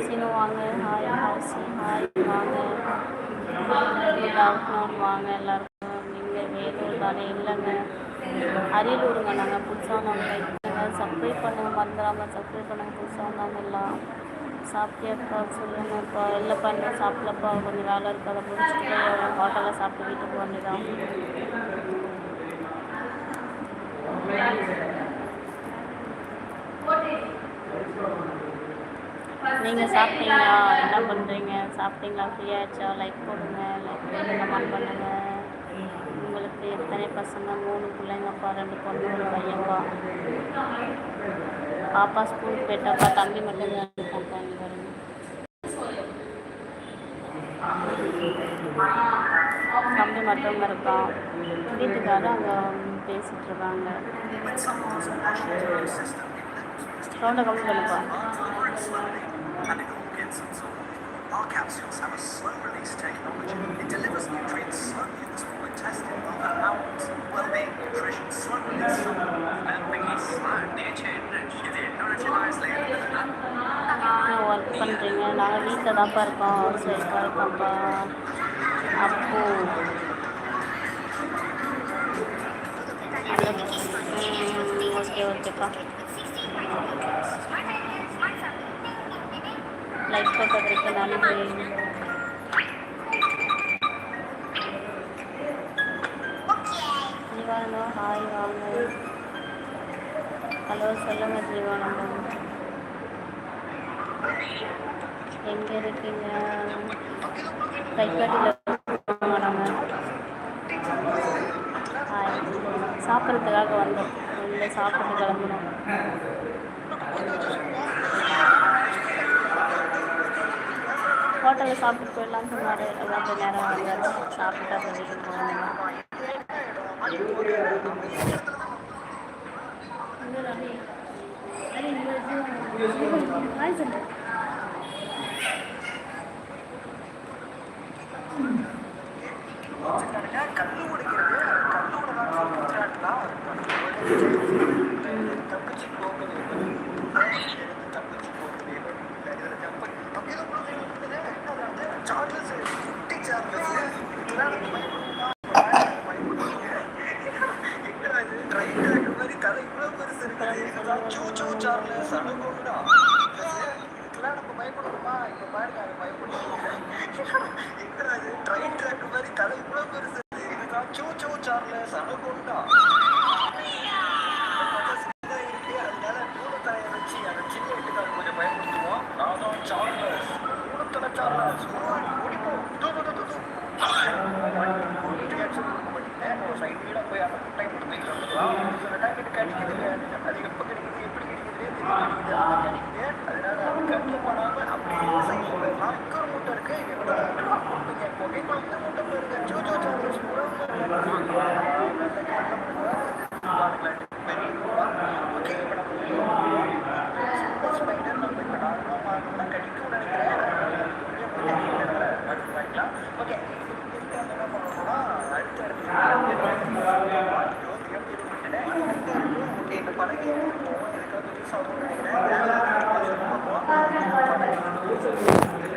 அலசினு வாங்க ஹாய் அலசி ஹாய் வாங்க. குட் வாங்க எல்லாருக்கும் நீங்கள் வேலூர் தானே இல்லைங்க. அரியலூருங்க நாங்கள் புதுசாக நாங்கள் சப்ஸ்கிரைப் பண்ணுங்க மறந்துடாமல் சப்ஸ்கிரைப் பண்ணுங்க புதுசாக வந்தாங்க எல்லாம். சாப்பிட்டியாப்பா சொல்லுங்கப்பா இல்லைப்பா என்ன சாப்பிடலப்பா. கொஞ்சம் வேலை இருக்கு. அதை முடிச்சுட்டு ஹோட்டலில் சாப்பிட்டு வீட்டுக்கு வந்துதான் நீங்கள் சாப்பிட்டீங்களா? என்ன பண்ணுறீங்க சாப்பிட்டீங்களா? ஃப்ரீ லைக் போடுங்க. லைக் போட்டு கமெண்ட் பண்ணுங்கள் உங்களுக்கு எத்தனை பசங்க? மூணு பிள்ளைங்கப்பா ரெண்டு பொண்ணு ஒரு பையன்ப்பா பாப்பா ஸ்கூலுக்கு போயிட்டாப்பா தம்பி மட்டும் தான் இருக்காப்பா இங்கே பாருங்க. தம்பி மட்டும் இருக்கான். வீட்டுக்காரர் அங்கே பேசிகிட்டு இருக்காங்க. சவுண்டை கம்மி பண்ணுப்பா and it all gets absorbed. Our capsules have a slow release technology. It delivers nutrients slowly in the small intestine over hours. Well-being nutrition slow release. Work பண்ணுறீங்க நாங்கள் வீட்டில் தான்ப்பா இருக்கோம் ஹவுஸ் ஒய்ஃபாக இருக்கோம்ப்பா அப்போ ஓகே ஓகேப்பா லைக் போட்டதுக்கு நன்றி ஜீவானோ ஹாய் வாங்க. ஹலோ சொல்லுங்க ஜீவானந்தம் எங்கே இருக்கீங்க? கைக்காட்டியில் ஹாய் சாப்பிட்றதுக்காக வந்தோம். இல்லை சாப்பிட்டு கிளம்பணும் ஹோட்டலில் சாப்பிட்டு போயிடலாம்னு சொன்னார். அதான் கொஞ்ச நேரம் வந்தார். சாப்பிட்டு அப்புறம் வீட்டுக்கு போகணும் கல்லு சார்லஸ் இதெல்லாம் ட்ரெயின் மாதிரி தலை இவ்வளோ பெருசு இருக்குது சூ சூ சார்லஸ் அனுபவம்டா இதெல்லாம் அதனால மூலத்தாயை வச்சு அதை சின்ன வீட்டுக்காரர் கொஞ்சம் பயன்படுத்துவோம் நான் தான் Thank you.